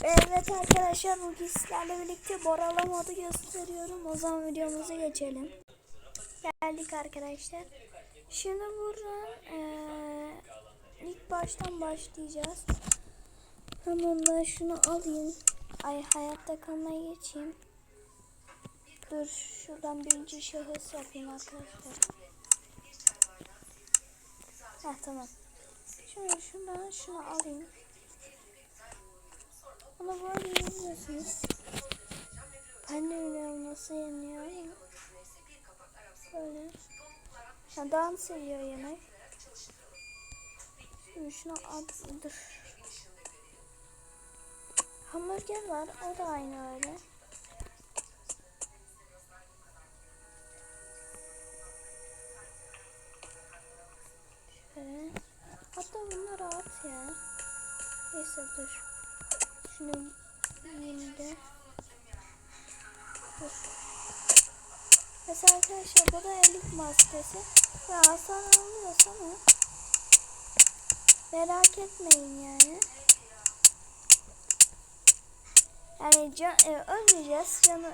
Evet arkadaşlar bugün sizlerle birlikte Borala modu gösteriyorum. O zaman videomuza geçelim. Geldik arkadaşlar. Şimdi buradan eee, ilk baştan başlayacağız. Hemen ben şunu alayım. Ay hayatta kalmaya geçeyim. Dur şuradan birinci şahıs yapayım arkadaşlar. Heh tamam. Şimdi şuradan şunu alayım. Bunu böyle yiyorsunuz. Ben de bilmiyorum nasıl yeniyor ama. Böyle. Ha, dans ediyor yemek. Şimdi şunu at, dur. Hamburger var. O da aynı öyle. Şöyle. Hatta bunlar at ya. Neyse dur. Şunu yiyeyim de. Dur. Mesela arkadaşlar bu da elik maskesi. Ve hasar alıyoruz ama merak etmeyin yani. Yani can, e, ölmeyeceğiz. Canı,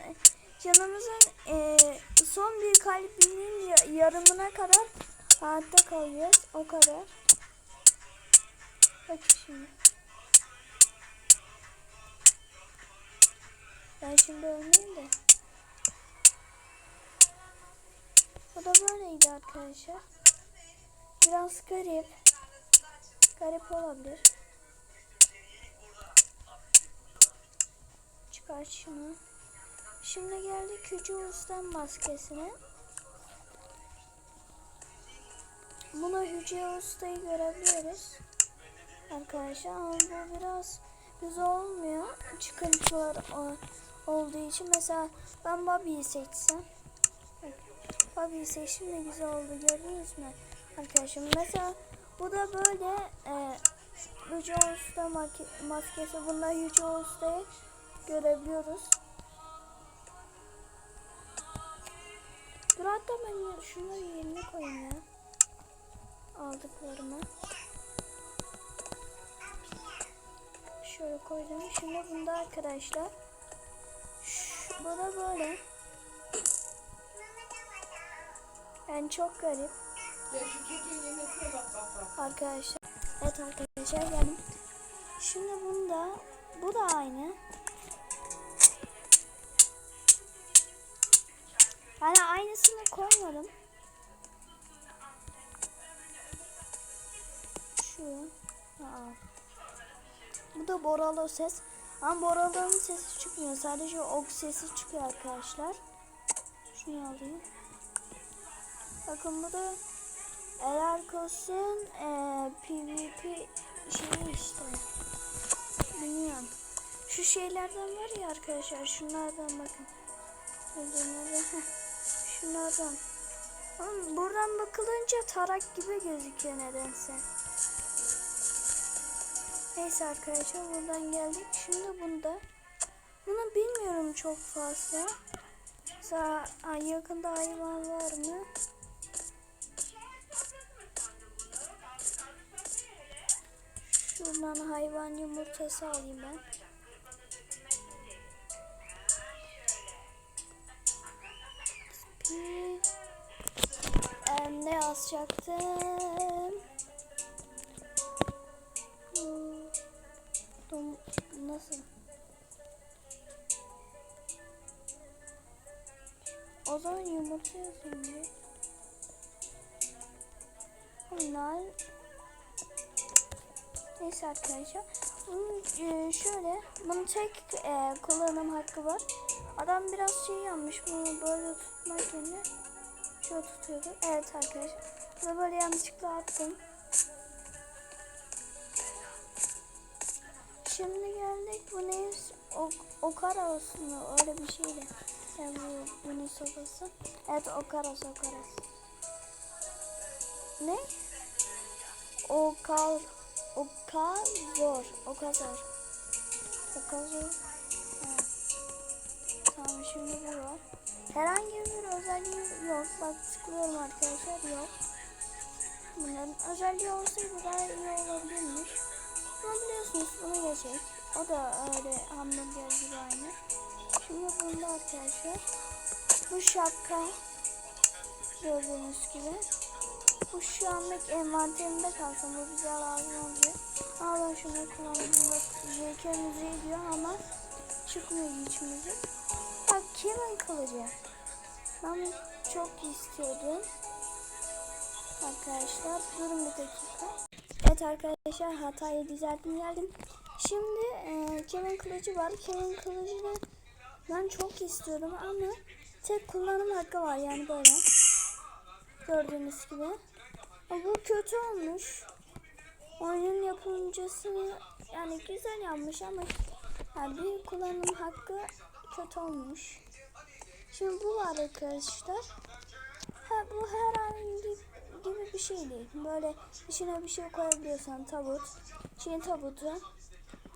canımızın e, son bir kalbinin ya- yarımına kadar hayatta kalacağız. O kadar. Bak şimdi. Ben şimdi ölmeyeyim de. Bu da böyleydi arkadaşlar. Biraz garip. Garip olabilir. Çıkar şunu. Şimdi geldik Yüce Usta maskesine. Buna Yüce Usta'yı görebiliyoruz. Arkadaşlar ama bu biraz güzel olmuyor. Çıkıntılar o- olduğu için. Mesela ben Bobby'yi seçsem. Bobby'yi seçtim de güzel oldu. Gördünüz mü? Arkadaşlar mesela bu da böyle e, Yüce Usta maskesi. Bunda Yüce Usta'yı görebiliyoruz. Dur hatta ben şunları yerine koyayım ya. Aldıklarımı. Şöyle koydum. Şimdi bunda arkadaşlar. Da böyle. Yani çok garip. Arkadaşlar. Evet arkadaşlar geldim. Şimdi bunda bu da aynı. Yani aynısını koymadım. Şu. Aa. Bu da Boralo ses. Ama Boralo'nun sesi çıkmıyor. Sadece ok sesi çıkıyor arkadaşlar. Şunu alayım. Bakın bu da Elarkos'un eee PvP şeyi işte. Bilmiyorum. Şu şeylerden var ya arkadaşlar. Şunlardan bakın. Şunlardan. Ama buradan bakılınca tarak gibi gözüküyor nedense. Neyse arkadaşlar buradan geldik. Şimdi bunda. Bunu bilmiyorum çok fazla. Mesela yakında hayvan var mı? Şuradan hayvan yumurtası alayım ben. Bir- ne yazacaktım? Nasıl? O zaman yumurta yazayım bir. Bunlar Neyse arkadaşlar. Bunun e, şöyle bunun tek e, kullanım hakkı var. Adam biraz şey yapmış bunu böyle tutmak yerine şöyle tutuyordu. Evet arkadaşlar. Bunu böyle yanlışlıkla attım. Şimdi geldik bu ne? O, Okaros mu? Öyle bir şeydi. Yani bu bunun sopası. Evet Okaros Okaros. Ne? Okar Okazor. Okazor. Okazor. Evet. Tamam şimdi bu var. Herhangi bir özelliği yok. Bak tıklıyorum arkadaşlar yok. Bunların özelliği olsaydı daha iyi olabilirmiş. Ama biliyorsunuz geçecek. O da öyle hamburger gibi aynı. Şimdi bunda arkadaşlar bu şapka gördüğünüz gibi. Bu şu anlık envanterimde kalsın. Bu bize lazım olacak. Ama ben şunu kullandım. Bak JK müziği diyor ama çıkmıyor hiç müzik. Bak kimin kılıcı? Ben çok istiyordum. Arkadaşlar durun bir dakika. Evet arkadaşlar hatayı düzelttim geldim. Şimdi e, Kevin kılıcı var. Kevin kılıcını ben çok istiyordum ama tek kullanım hakkı var yani böyle. Gördüğünüz gibi. Ama bu kötü olmuş. Oyunun yapımcısı yani güzel yapmış ama yani bir kullanım hakkı kötü olmuş. Şimdi bu var arkadaşlar. Ha, bu herhangi gibi bir şey değil. Böyle içine bir şey koyabiliyorsan tabut. Çin tabutu.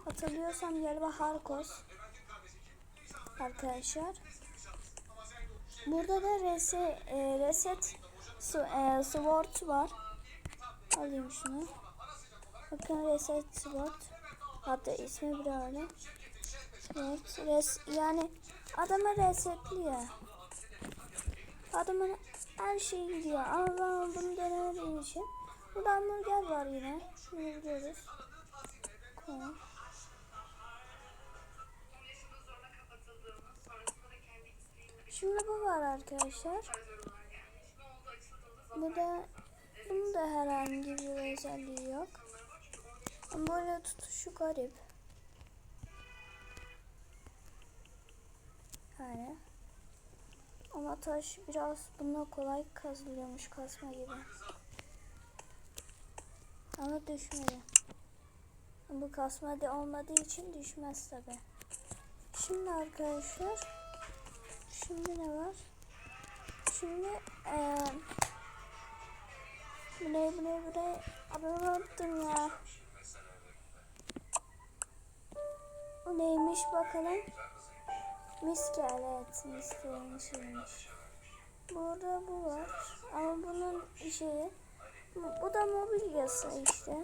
Hatırlıyorsam galiba Harkos. Arkadaşlar. Burada da rese, e, reset su, e, sword var. Alayım şunu. Bakın reset sword. Hatta ismi bile öyle. Evet, res, yani adama resetliyor. Adamın her şeyi gidiyor. Ama ben bunu denemediğim için. Burada hamburger var yine. Şunu biliyoruz. Koy. Şimdi bu var arkadaşlar. Bu da bunun da herhangi bir özelliği yok. Ama böyle tutuşu garip. Yani. Ama taş biraz buna kolay kazılıyormuş kasma gibi. Ama düşmedi. Bu kasma olmadığı için düşmez tabi. Şimdi arkadaşlar şimdi ne var? Şimdi eee bu ne bu ne bu ne? Abi unuttum ya. Bu neymiş bakalım. Misker evet miskerin şeymiş. Burada bu var. Ama bunun şeyi bu da mobilyası işte.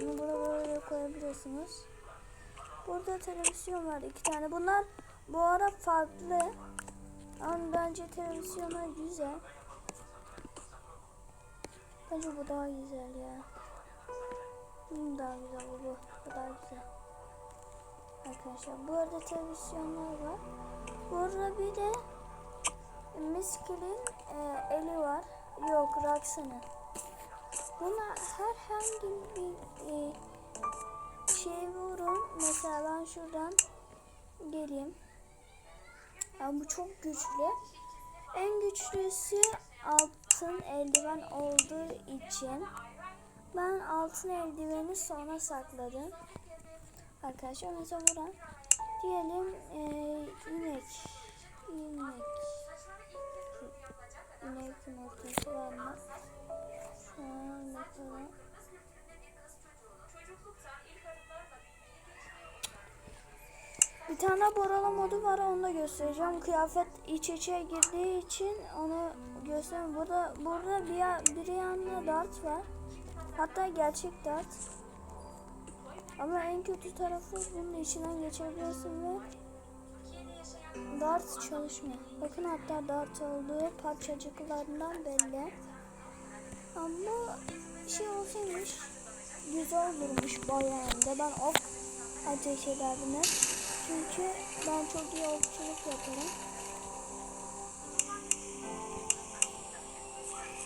Bunu buraya böyle koyabiliyorsunuz. Burada televizyon var iki tane. Bunlar bu ara farklı. Ama bence televizyonlar güzel. Bence bu daha güzel ya. Bu daha güzel bu. Bu, bu daha güzel. Arkadaşlar bu arada televizyonlar var. Burada bir de Miskil'in e, eli var. Yok Raksa'nın. Buna herhangi bir e, şey vurun. Mesela ben şuradan geleyim. Yani bu çok güçlü. En güçlüsü altın eldiven olduğu için ben altın eldiveni sona sakladım. Arkadaşlar mesela buradan diyelim e, inek inek inek yumurtası var mı? Şu an bakalım. Tane borala modu var onu da göstereceğim. Kıyafet iç içe girdiği için onu göstereyim. Burada burada bir bir yanında dart var. Hatta gerçek dart. Ama en kötü tarafı bunun içinden geçebiliyorsun ve dart çalışmıyor. Bakın hatta dart olduğu parçacıklarından belli. Ama şey olsaymış güzel olurmuş bayağı de. Ben ok ateş ederdim. Çünkü ben çok iyi okçuluk yaparım.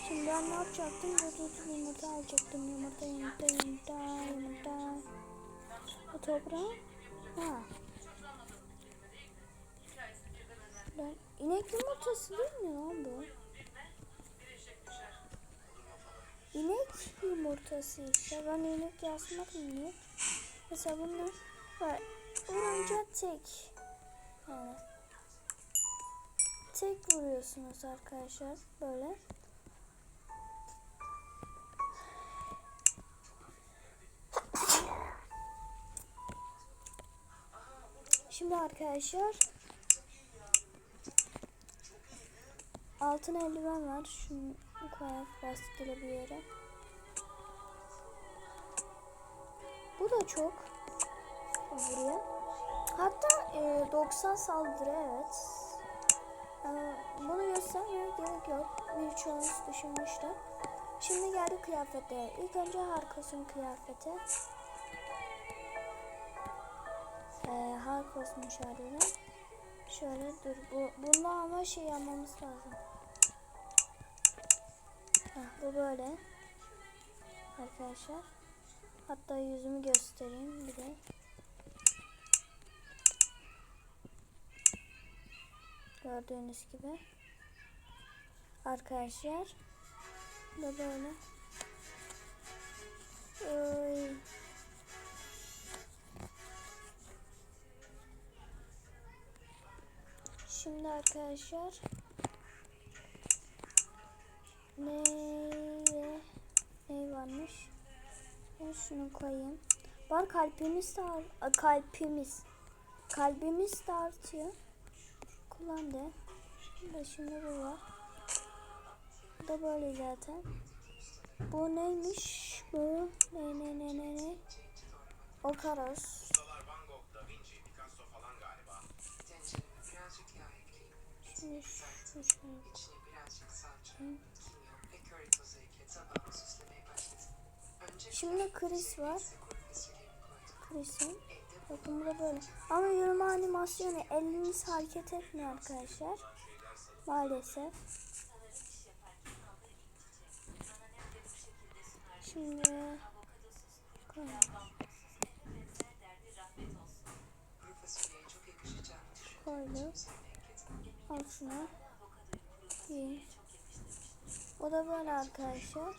Şimdi ben ne yapacaktım? Burada yumurta alacaktım. Yumurta, yumurta, yumurta, yumurta. Bu toprağı. Ha. Ben, inek yumurtası değil mi lan bu? İnek yumurtası işte. Ben inek yazmadım niye? Mesela bunu var. Vurunca tek. Yani. Tek vuruyorsunuz arkadaşlar. Böyle. Şimdi arkadaşlar altın eldiven var. Şunu koyalım rastgele bir yere. Bu da çok. vuruyor. Hatta e, 90 saldırı evet. Ee, bunu göstermeye gerek yok. Birçoğunuz düşünmüştür. Şimdi geldi kıyafete. İlk önce Harkos'un kıyafeti. Ee, Harkos'un şarjı. Şöyle dur. Bu, bunda ama şey yapmamız lazım. Heh, bu böyle. Arkadaşlar. Hatta yüzümü göstereyim bir de. Gördüğünüz gibi. Arkadaşlar. Da böyle. Oy. Şimdi arkadaşlar ne ne varmış? Ben şunu koyayım. Var kalbimiz de kalbimiz. Kalbimiz de artıyor. Kullan de. Burada şimdi bu var. Bu da böyle zaten. Bu neymiş? Bu ne ne ne ne ne? Okaros. Şimdi şu. Önce Şimdi Chris var. Chris'in. Bakın böyle. Ama yürüme animasyonu eliniz hareket etmiyor arkadaşlar. Maalesef. Şimdi koyalım. koyduk. Üzerine ekledim. Al şunu. İyi. O da böyle arkadaşlar.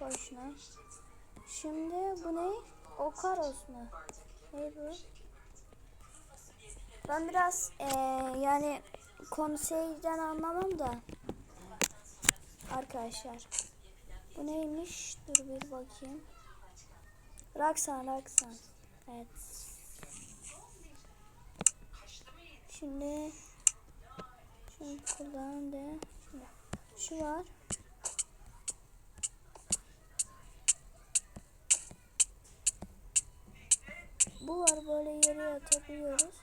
Koy şuna. Şimdi bu ne? Okaros mu? Ne bu? Ben biraz eee, yani konseyden anlamam da. Arkadaşlar. Bu neymiş? Dur bir bakayım. Raksan, Raksan. Evet. Şimdi şunu kullan de. Şu var. Bu var böyle yere atabiliyoruz.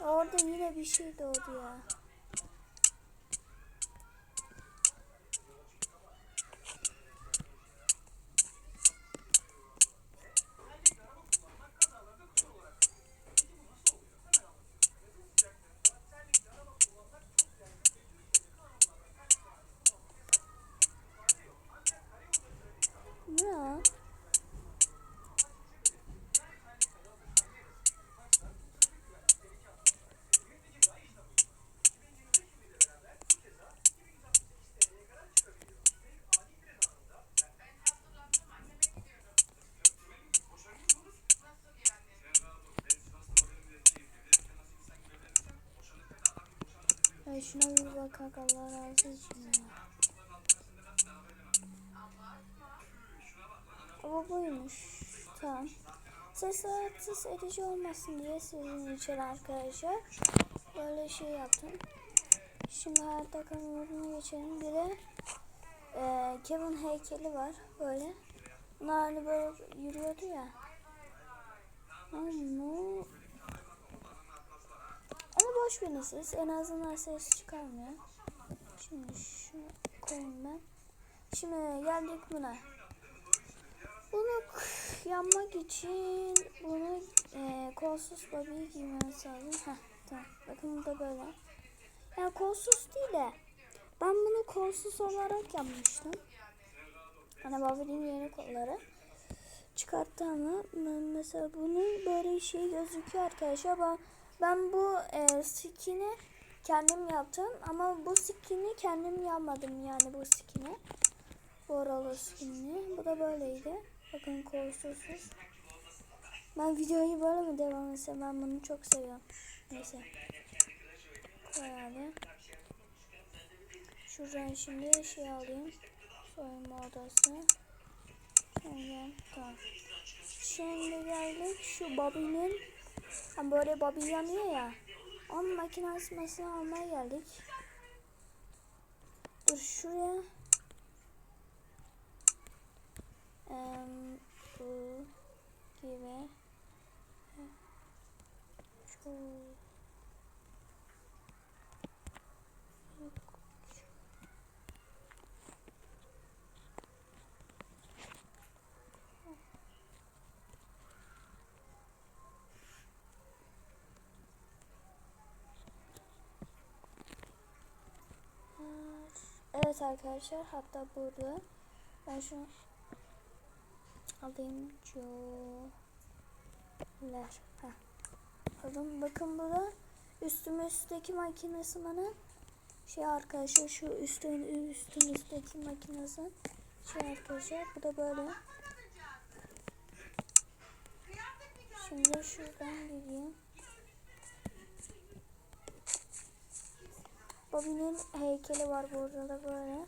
Orada yine bir şey doğdu ya. Bu ne ya? Ya şuna bir bak kanka Allah razı. Ama buymuş. Tamam. Ses rahatsız edici olmasın diye sizin için arkadaşlar. Böyle şey yaptım. Şimdi hayatta kalmalarına geçelim. Bir de e, Kevin heykeli var. Böyle. Bunlar hani böyle yürüyordu ya. Ama boş verin siz. En azından ses çıkarmıyor. Şimdi şunu koyayım ben. Şimdi geldik buna. Bunu k- yapmak için bunu e, kolsuz babiyi giymemiz lazım. Heh, tamam. Bakın bu da böyle. Yani kolsuz değil de ben bunu kolsuz olarak yapmıştım. Hani Bobby'nin yeni kolları. Çıkarttı ama mesela bunun böyle şey gözüküyor arkadaşlar. Ben, ben bu e, skin'i kendim yaptım ama bu skin'i kendim yapmadım yani bu skin'i. Bu oralı skin'i. Bu da böyleydi. Bakın kolsuzsuz. Ben videoyu böyle mi devam etsem ben bunu çok seviyorum. Neyse. Koy Şuradan şimdi şey alayım. Soyunma odası. Tamam. Şimdi geldik şu Bobby'nin hani böyle Bobby yanıyor ya. Onun makinesini almaya geldik. Dur şuraya. Em, bu gibi. Şu. Arkadaşlar hatta burada ben şunu alayım Joler. Heh. Alın bakın burada üstüme üstteki makinesi bana şey arkadaşlar şu üstün üstün üstteki makinesi şey arkadaşlar bu da böyle. Şimdi şuradan gireyim. Bobby'nin heykeli var burada da böyle.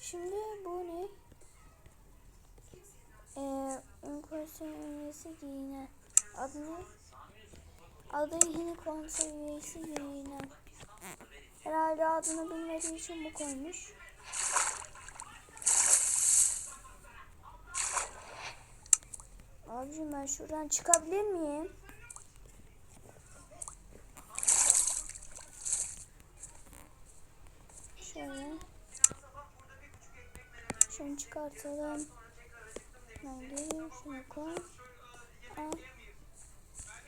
Şimdi bu ne? Ee, Ünkonsey üyesi giyinen. Adı ne? Adı yeni konsey üyesi giyinen. Herhalde adını bilmediği için bu koymuş. Abicim ben şuradan çıkabilir miyim? Şöyle. Şunu çıkartalım. Ben geleyim şunu koy. Al.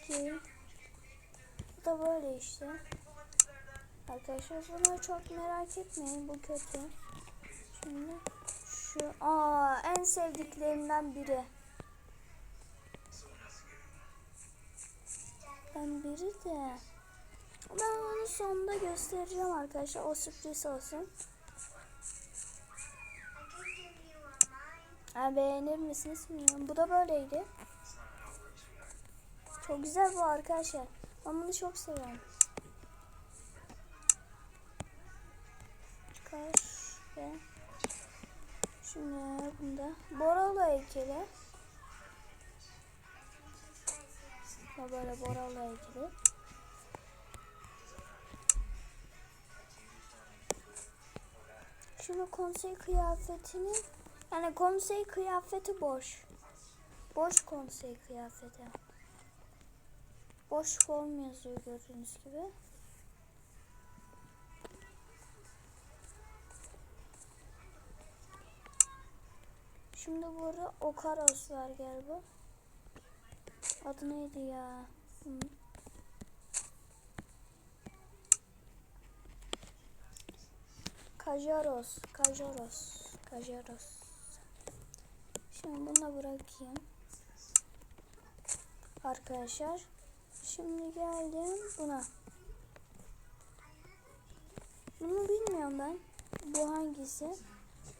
Giy. Bu da böyle işte. Arkadaşlar bunu çok merak etmeyin bu kötü. Şimdi şu aa en sevdiklerimden biri. Ben biri de. Ben onu sonunda göstereceğim arkadaşlar. O sürpriz olsun. Ha, beğenir misiniz bilmiyorum. Bu da böyleydi. Çok güzel bu arkadaşlar. Ben bunu çok seviyorum. Çıkar ve şimdi bunda Boralo heykeli. Böyle Boralo heykeli. Şimdi konsey kıyafetinin yani konsey kıyafeti boş. Boş konsey kıyafeti. Boş form yazıyor gördüğünüz gibi. Şimdi burada Okaros var galiba. Adı neydi ya? Kajaros, Kajaros, Kajaros. Şimdi bunu bırakayım. Arkadaşlar. Şimdi geldim buna. Bunu bilmiyorum ben. Bu hangisi?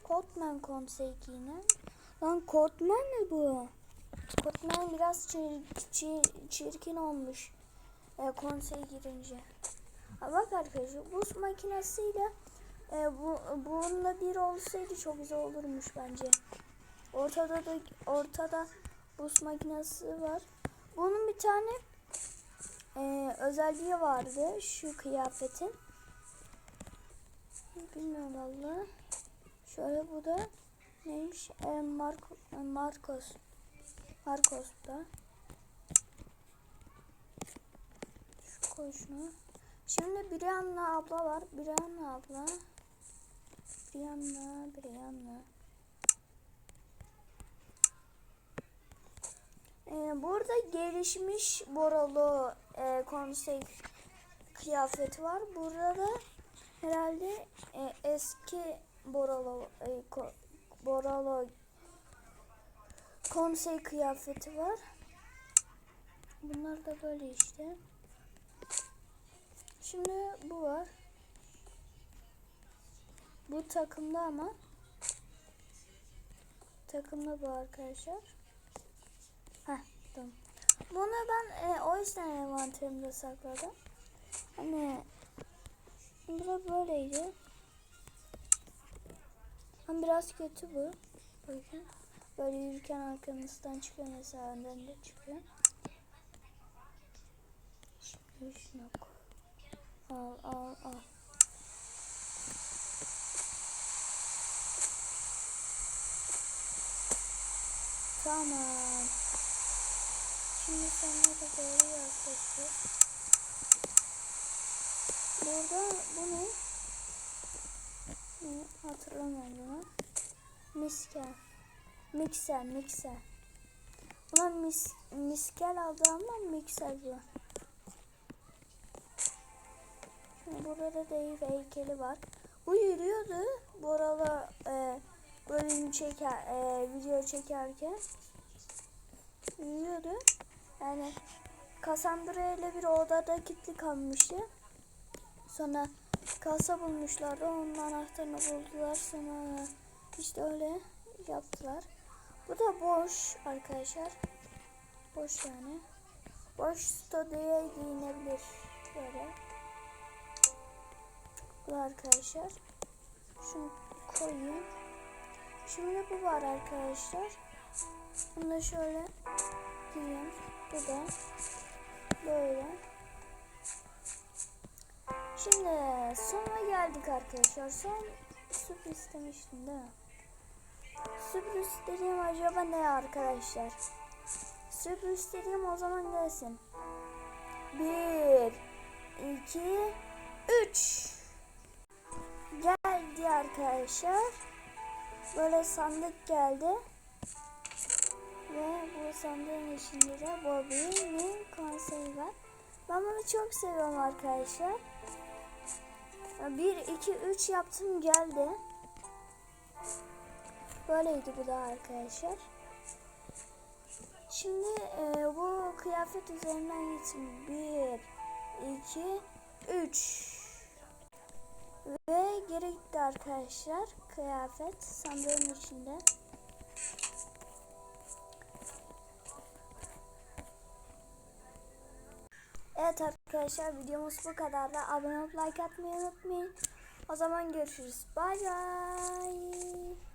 Kotman konsey giyinen. Lan Kotman mı bu? Kotman biraz çir, çir- çirkin olmuş. E, konsey girince. Ha, bak arkadaşlar buz makinesiyle e, bu bununla bir olsaydı çok güzel olurmuş bence. Ortada da ortada buz makinesi var. Bunun bir tane e, özelliği vardı şu kıyafetin. Bilmiyorum valla. Şöyle bu da neymiş? E, Marco, Marcos. Marcos da. Şu koy şunu. Şimdi Brianna abla var. Brianna abla. Brianna, Brianna. Ee, burada gelişmiş Boralo e, konsey kıyafeti var. Burada da herhalde e, eski Boralo e, ko, Boralo konsey kıyafeti var. Bunlar da böyle işte. Şimdi bu var. Bu takımda ama takımda bu arkadaşlar. Heh tamam. Bunu ben e, o yüzden envanterimde sakladım. Hani bu böyleydi. Ama biraz kötü bu. Bakın. Böyle yürürken arkamızdan çıkıyor mesela önden de çıkıyor. Şimdi şunu. Al al al. Tamam. Şimdi da doğru yaklaşıyor. Burada bunu hatırlamıyorum bunu. Mikser, mikser. Buna mis, miskel aldı ama mikser bu. Burada da Dave heykeli var. Bu yürüyordu. Bu aralar e, bölüm çeker, e, video çekerken yürüyordu. Yani Cassandra ile bir odada kilitli kalmıştı. Sonra kasa bulmuşlardı. Onun anahtarını buldular. Sonra işte öyle yaptılar. Bu da boş arkadaşlar. Boş yani. Boş stüdyoya giyinebilir. Böyle. Bu da arkadaşlar. Şunu koyayım. Şimdi bu var arkadaşlar. Bunu da şöyle giyeyim. Bu da böyle. Şimdi sona geldik arkadaşlar. Son sürpriz istemiştim değil mi? Sürpriz dediğim acaba ne arkadaşlar? Sürpriz dediğim o zaman gelsin. Bir, iki, üç. Geldi arkadaşlar. Böyle sandık geldi. Ve bu sandığın içinde de Bobby'nin konseri var. Ben bunu çok seviyorum arkadaşlar. 1, 2, 3 yaptım geldi. Böyleydi bu da arkadaşlar. Şimdi e, bu kıyafet üzerinden gitsin. 1, 2, 3. Ve geri gitti arkadaşlar. Kıyafet sandığın içinde. Evet arkadaşlar videomuz bu kadar da abone olup like atmayı unutmayın. O zaman görüşürüz. Bay bay.